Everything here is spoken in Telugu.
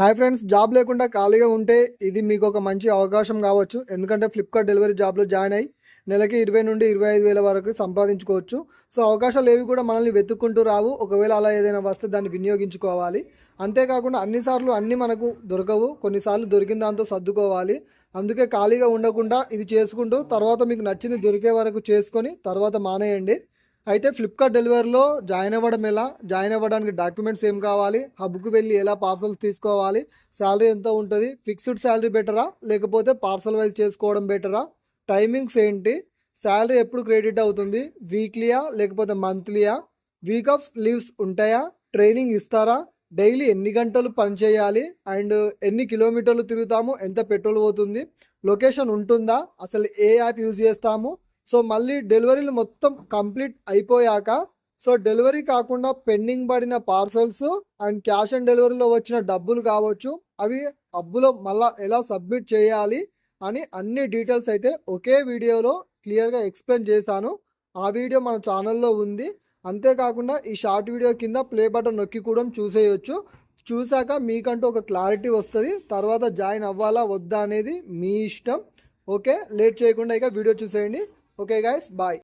హాయ్ ఫ్రెండ్స్ జాబ్ లేకుండా ఖాళీగా ఉంటే ఇది మీకు ఒక మంచి అవకాశం కావచ్చు. ఎందుకంటే ఫ్లిప్కార్ట్ డెలివరీ జాబ్లో జాయిన్ అయ్యి నెలకి ఇరవై నుండి ఇరవై ఐదు వేల వరకు సంపాదించుకోవచ్చు. సో అవకాశాలు ఏవి కూడా మనల్ని వెతుక్కుంటూ రావు. ఒకవేళ అలా ఏదైనా వస్తే దాన్ని వినియోగించుకోవాలి. అంతేకాకుండా అన్నిసార్లు అన్నీ మనకు దొరకవు. కొన్నిసార్లు దొరికిన దాంతో సర్దుకోవాలి. అందుకే ఖాళీగా ఉండకుండా ఇది చేసుకుంటూ తర్వాత మీకు నచ్చింది దొరికే వరకు చేసుకొని తర్వాత మానేయండి. అయితే ఫ్లిప్కార్ట్ డెలివరీలో జాయిన్ అవ్వడం ఎలా? జాయిన్ అవ్వడానికి డాక్యుమెంట్స్ ఏం కావాలి? హబ్కు వెళ్ళి ఎలా పార్సల్స్ తీసుకోవాలి? శాలరీ ఎంత ఉంటుంది? ఫిక్స్డ్ శాలరీ బెటరా లేకపోతే పార్సల్ వైజ్ చేసుకోవడం బెటరా టైమింగ్స్ ఏంటి? శాలరీ ఎప్పుడు క్రెడిట్ అవుతుంది? వీక్లీయా లేకపోతే మంత్లీయా వీక్ ఆఫ్ లీవ్స్ ఉంటాయా? ట్రైనింగ్ ఇస్తారా? డైలీ ఎన్ని గంటలు పనిచేయాలి అండ్ ఎన్ని కిలోమీటర్లు తిరుగుతాము? ఎంత పెట్రోల్ పోతుంది? లొకేషన్ ఉంటుందా? అసలు ఏ యాప్ యూజ్ చేస్తాము? సో మళ్ళీ డెలివరీలు మొత్తం కంప్లీట్ అయిపోయాక సో డెలివరీ కాకుండా పెండింగ్ పడిన పార్సల్స్ అండ్ క్యాష్ ఆన్ డెలివరీలో వచ్చిన డబ్బులు కావచ్చు అవి అబ్బులో మళ్ళా ఎలా సబ్మిట్ చేయాలి అని అన్ని డీటెయిల్స్ అయితే ఒకే వీడియోలో క్లియర్గా ఎక్స్ప్లెయిన్ చేశాను. ఆ వీడియో మన ఛానల్లో ఉంది. అంతేకాకుండా ఈ షార్ట్ వీడియో కింద ప్లే బటన్ నొక్కి కూడా చూసేయొచ్చు. చూశాక మీకంటూ ఒక క్లారిటీ వస్తుంది. తర్వాత జాయిన్ అవ్వాలా వద్దా అనేది మీ ఇష్టం. ఓకే? లేట్ చేయకుండా ఇక వీడియో చూసేయండి. Okay guys, bye.